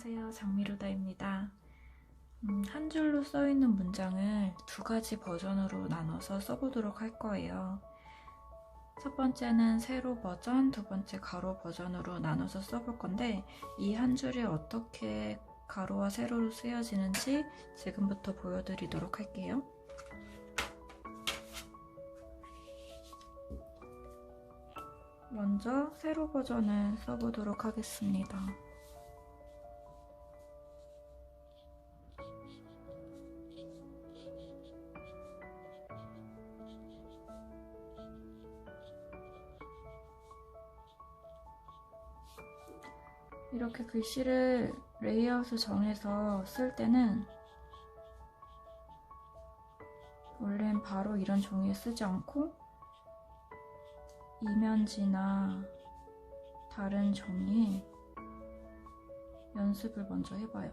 안녕하세요. 장미루다입니다. 음, 한 줄로 써 있는 문장을 두 가지 버전으로 나눠서 써보도록 할 거예요. 첫 번째는 세로 버전, 두 번째 가로 버전으로 나눠서 써볼 건데 이 한 줄이 어떻게 가로와 세로로 쓰여지는지 지금부터 보여드리도록 할게요. 먼저 세로 버전을 써보도록 하겠습니다. 이렇게 글씨를 레이아웃을 정해서 쓸 때는 원래는 바로 이런 종이에 쓰지 않고 이면지나 다른 종이에 연습을 먼저 해봐요.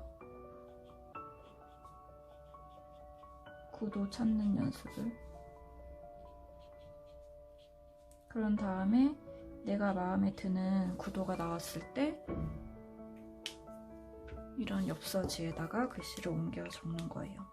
구도 찾는 연습을. 그런 다음에 내가 마음에 드는 구도가 나왔을 때 이런 엽서지에다가 글씨를 옮겨 적는 거예요.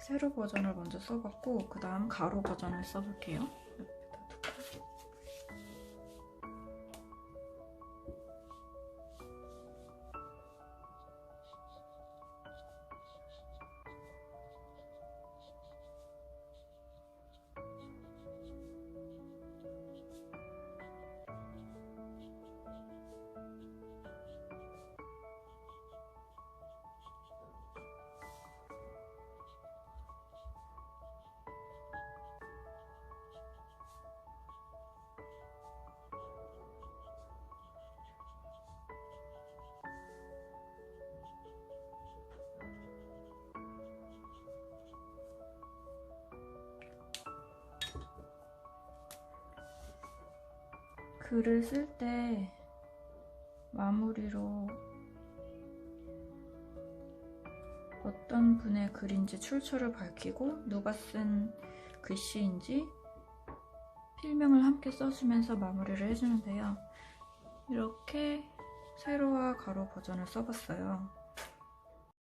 세로 버전을 먼저 써봤고 그 다음 가로 버전을 써볼게요. 글을 쓸 때 마무리로 어떤 분의 글인지 출처를 밝히고 누가 쓴 글씨인지 필명을 함께 써주면서 마무리를 해주는데요. 이렇게 세로와 가로 버전을 써봤어요.